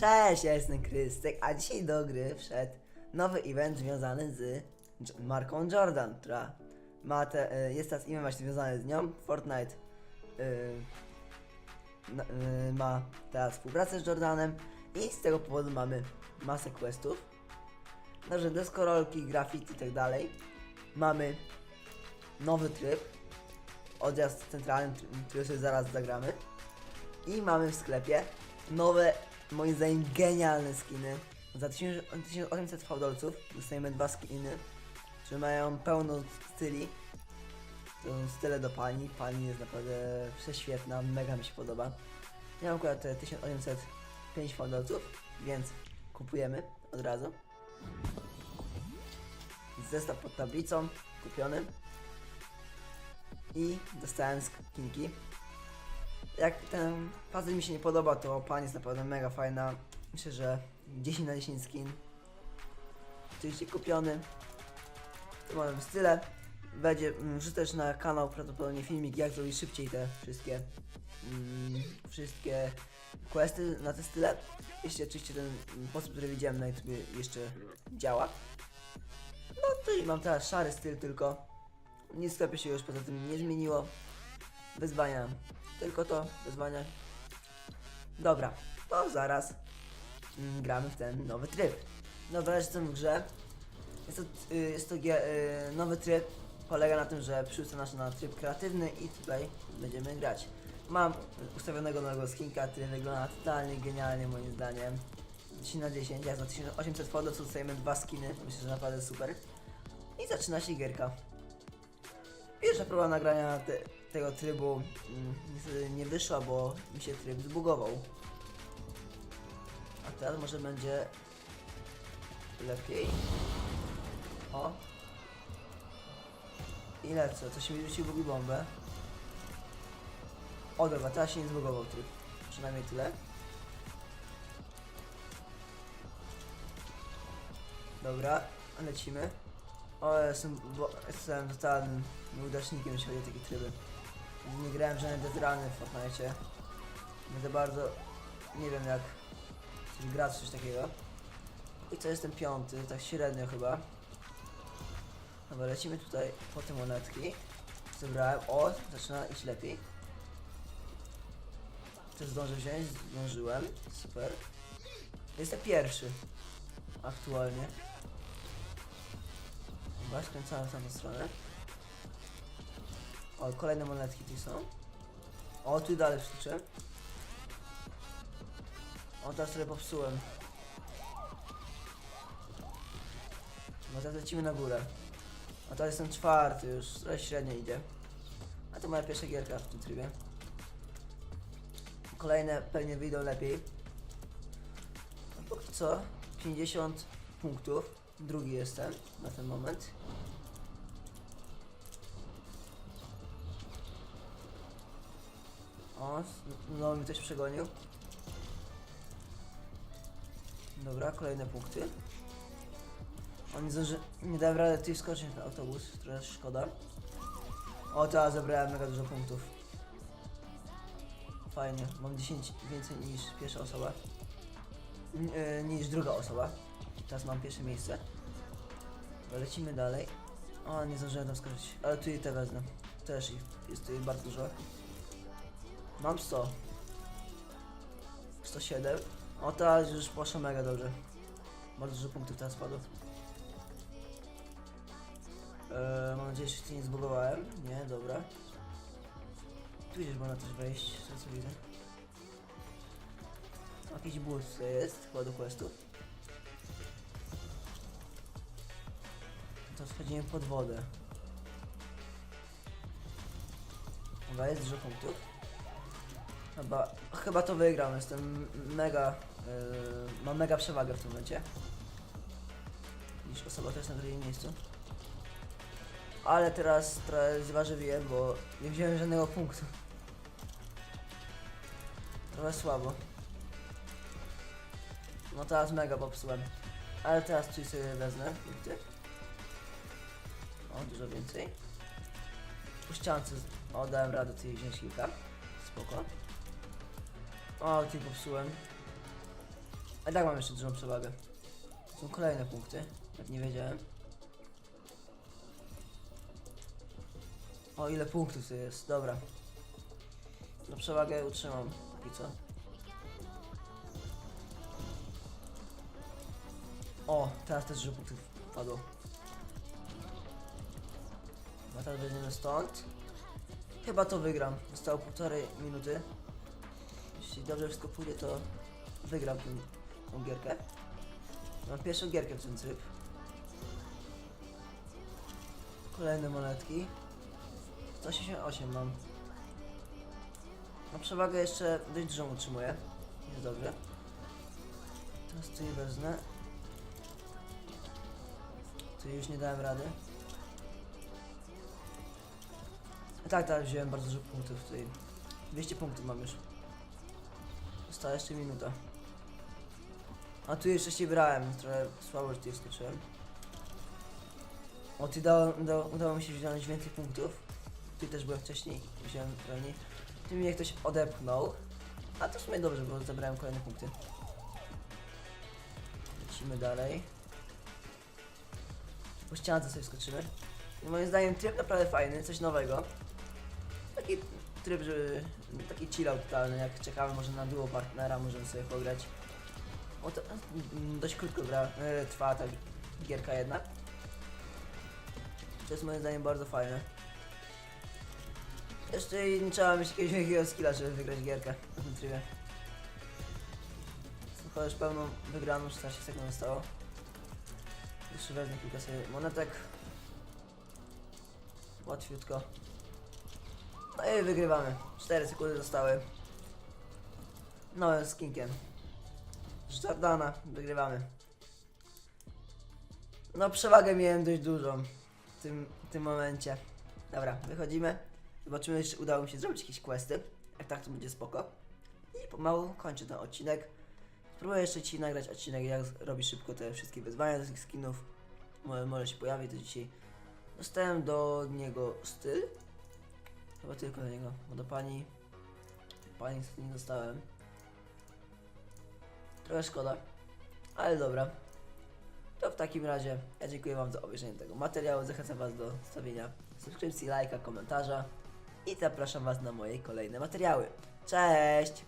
Cześć, ja jestem Krystek, a dzisiaj do gry wszedł nowy event związany z marką Jordan, która ma te, y, jest teraz event właśnie związany z nią. Fortnite y, na- y, ma teraz współpracę z Jordanem i z tego powodu mamy masę questów. Także deskorolki, graffiti i tak dalej. Mamy nowy tryb, odjazd centralny, tr- który sobie zaraz zagramy. I mamy w sklepie nowe, moim zdaniem genialne skiny. Za 1000 1800 fałdolców dostajemy dwa skiny, które mają pełno styli. To są style do pani. Pani jest naprawdę prześwietna, mega mi się podoba. Ja mam akurat te 1805 fałdolców, więc kupujemy od razu. Zestaw pod tablicą, kupiony. I dostałem skinki. Jak ten puzzle mi się nie podoba, to pani jest naprawdę mega fajna. Myślę, że 10 na 10 skin. Oczywiście kupiony. To mamy w style. Będzie, mm, wrzucę też na kanał prawdopodobnie filmik, jak zrobić szybciej te wszystkie mm, wszystkie questy na te style. Jeśli oczywiście ten sposób, który widziałem na YouTube jeszcze działa. No to i mam teraz szary styl tylko. Nic w sklepie się już poza tym nie zmieniło. Wyzwania. Tylko to, wyzwania. Dobra, to zaraz mm, gramy w ten nowy tryb. Dobra, jestem w grze. Jest to, y, jest to y, nowy tryb. Polega na tym, że przerzucę nas na tryb kreatywny i tutaj będziemy grać. Mam ustawionego nowego skinka, który wygląda totalnie genialnie moim zdaniem. 10 na 10, jak za 1800 fodów dostajemy dwa skiny, myślę, że naprawdę super. I zaczyna się gierka. Pierwsza próba nagrania te, tego trybu mm, nie wyszła, bo mi się tryb zbugował. A teraz może będzie lepiej. O. I lecę, coś mi rzucił bugi bombę. O dobra, teraz się nie zbugował tryb. Przynajmniej tyle. Dobra, lecimy. O, jestem, bo, jestem totalnym nieudacznikiem, jeśli chodzi o takie tryby. Nie grałem żadne dezrany w Fortnite. Za bardzo, nie wiem jak coś gra w coś takiego. I co jestem piąty, tak średnio chyba. Dobra, lecimy tutaj po te monetki. Zebrałem, o, zaczyna iść lepiej. Czy zdążę wziąć? Zdążyłem, super. Jestem pierwszy. Aktualnie. Dobra, skręcałem w tamtą stronę. O, kolejne monetki tu są. O, tu dalej wskoczę. O, teraz sobie popsułem. No teraz lecimy na górę. A teraz jestem czwarty już, trochę średnio idzie. A to moja pierwsza gierka w tym trybie. Kolejne pewnie wyjdą lepiej. A póki co 50 punktów. Drugi jestem na ten moment. O, no mi ktoś przegonił. Dobra, kolejne punkty. On nie zdąży, nie dałem rady tutaj wskoczyć na autobus, trochę szkoda. O, teraz zebrałem mega dużo punktów. Fajnie, mam 10 więcej niż pierwsza osoba. N- e, niż druga osoba. Teraz mam pierwsze miejsce. Lecimy dalej. O, nie zdążyłem tam skoczyć, ale tu i te wezmę. Też jest tutaj bardzo dużo. Mam 100. 107. O, teraz już poszło mega dobrze. Bardzo dużo punktów teraz spadło. Eee, mam nadzieję, że się nie zbugowałem. Nie, dobra. Tu gdzieś można też wejść, tego co widzę. Jakiś tutaj jest, chyba do questów. To schodzimy pod wodę. Dobra, jest dużo punktów. Chyba, chyba to wygram, jestem mega, yy, mam mega przewagę w tym momencie. Niż osoba, która jest na drugim miejscu. Ale teraz trochę zważywiłem, bo nie wziąłem żadnego punktu. Trochę słabo. No teraz mega popsułem. Ale teraz coś sobie wezmę, punkty. O, dużo więcej. Po ściance, o, dałem radę tutaj wziąć kilka. Spoko. O, ty popsułem. A tak mam jeszcze dużą przewagę. Są kolejne punkty, jak nie wiedziałem. O ile punktów tu jest, dobra. No przewagę utrzymam, i co? O, teraz też dużo punktów padło. A teraz weźmiemy stąd. Chyba to wygram. Zostało półtorej minuty. Jeśli dobrze wszystko pójdzie, to wygram tę, gierkę. Mam pierwszą gierkę w ten tryb. Kolejne monetki. 188 mam. Na przewagę jeszcze dość dużą utrzymuję. Jest dobrze. Teraz tu je wezmę. Tu już nie dałem rady. Tak, tak, wziąłem bardzo dużo punktów tutaj. 200 punktów mam już. Została jeszcze minuta. A tu jeszcze się brałem, trochę słabo, że tu skoczyłem. O, ty dało, udało, udało mi się wziąć więcej punktów. Tu też byłem wcześniej, wziąłem pełni. Tu mnie ktoś odepchnął. A to w sumie dobrze, bo zabrałem kolejne punkty. Lecimy dalej. Po ściance sobie skoczymy. Moim zdaniem tryb naprawdę fajny, coś nowego. Taki tryb, żeby taki chillout totalny, jak czekamy może na duo partnera, możemy sobie pograć. To mm, dość krótko gra, e, trwa ta gierka jednak. To jest moim zdaniem bardzo fajne. Jeszcze nie trzeba mieć jakiegoś wielkiego skilla, żeby wygrać gierkę w tym trybie. Tylko już pełną wygraną, 14 sekund zostało. Jeszcze wezmę kilka sobie monetek. Łatwiutko. No i wygrywamy. 4 sekundy zostały. Nowym skinkiem. Jordana, wygrywamy. No przewagę miałem dość dużą w tym, w tym momencie. Dobra, wychodzimy. Zobaczymy, czy udało mi się zrobić jakieś questy. Jak tak, to będzie spoko. I pomału kończę ten odcinek. Spróbuję jeszcze Ci nagrać odcinek, jak robić szybko te wszystkie wyzwania do tych skinów. Może, może się pojawi to dzisiaj. Dostałem do niego styl. Chyba tylko do niego, bo do pani... Pani nie dostałem. Trochę szkoda, ale dobra. To w takim razie ja dziękuję Wam za obejrzenie tego materiału. Zachęcam Was do stawienia subskrypcji, lajka, komentarza i zapraszam Was na moje kolejne materiały. Cześć!